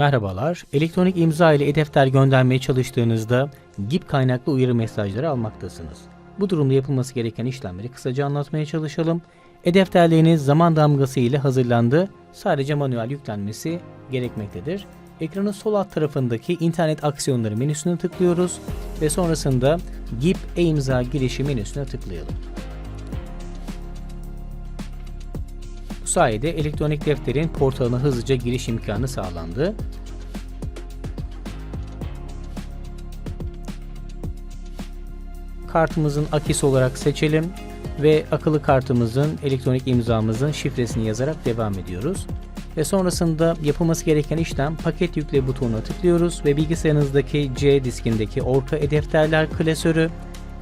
Merhabalar. Elektronik imza ile e-defter göndermeye çalıştığınızda GIP kaynaklı uyarı mesajları almaktasınız. Bu durumda yapılması gereken işlemleri kısaca anlatmaya çalışalım. E-defterleriniz zaman damgası ile hazırlandı. Sadece manuel yüklenmesi gerekmektedir. Ekranın sol alt tarafındaki internet aksiyonları menüsüne tıklıyoruz ve sonrasında GIP e-imza girişi menüsüne tıklayalım. Sayede elektronik defterin portalına hızlıca giriş imkanı sağlandı. Kartımızın akisi olarak seçelim ve akıllı kartımızın elektronik imzamızın şifresini yazarak devam ediyoruz. Ve sonrasında yapılması gereken işlem paket yükle butonuna tıklıyoruz ve bilgisayarınızdaki C diskindeki orta e-defterler klasörü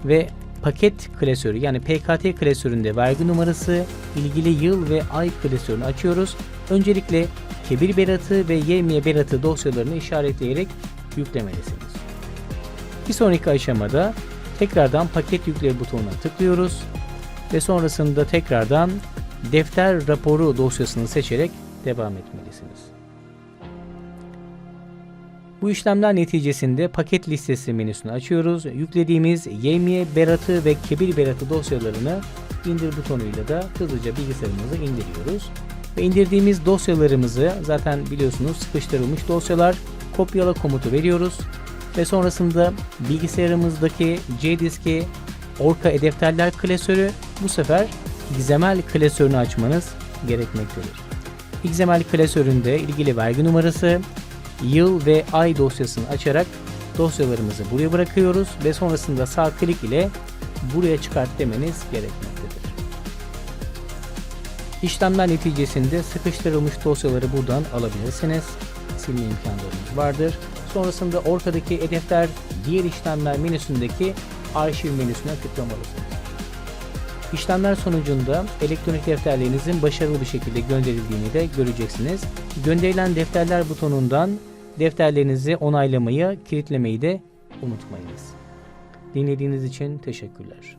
ve paket klasörü yani PKT klasöründe vergi numarası, ilgili yıl ve ay klasörünü açıyoruz. Öncelikle kebir beratı ve yevmiye beratı dosyalarını işaretleyerek yüklemelisiniz. Bir sonraki aşamada tekrardan paket yükle butonuna tıklıyoruz ve sonrasında tekrardan defter raporu dosyasını seçerek devam etmelisiniz. Bu işlemler neticesinde paket listesi menüsünü açıyoruz. Yüklediğimiz yevmiye beratı ve kebir beratı dosyalarını indir butonuyla da hızlıca bilgisayarımıza indiriyoruz. Ve indirdiğimiz dosyalarımızı zaten biliyorsunuz sıkıştırılmış dosyalar kopyala komutu veriyoruz. Ve sonrasında bilgisayarımızdaki C diski Orca e-defterler klasörü bu sefer XML klasörünü açmanız gerekmektedir. XML klasöründe ilgili vergi numarası, yıl ve ay dosyasını açarak dosyalarımızı buraya bırakıyoruz ve sonrasında sağ klik ile buraya çıkart demeniz gerekmektedir. İşlemler neticesinde sıkıştırılmış dosyaları buradan alabilirsiniz. Silme imkanlarınız vardır. Sonrasında ortadaki e-defter diğer işlemler menüsündeki arşiv menüsüne tıklamalısınız. İşlemler sonucunda elektronik defterlerinizin başarılı bir şekilde gönderildiğini de göreceksiniz. Gönderilen defterler butonundan defterlerinizi onaylamayı, kilitlemeyi de unutmayınız. Dinlediğiniz için teşekkürler.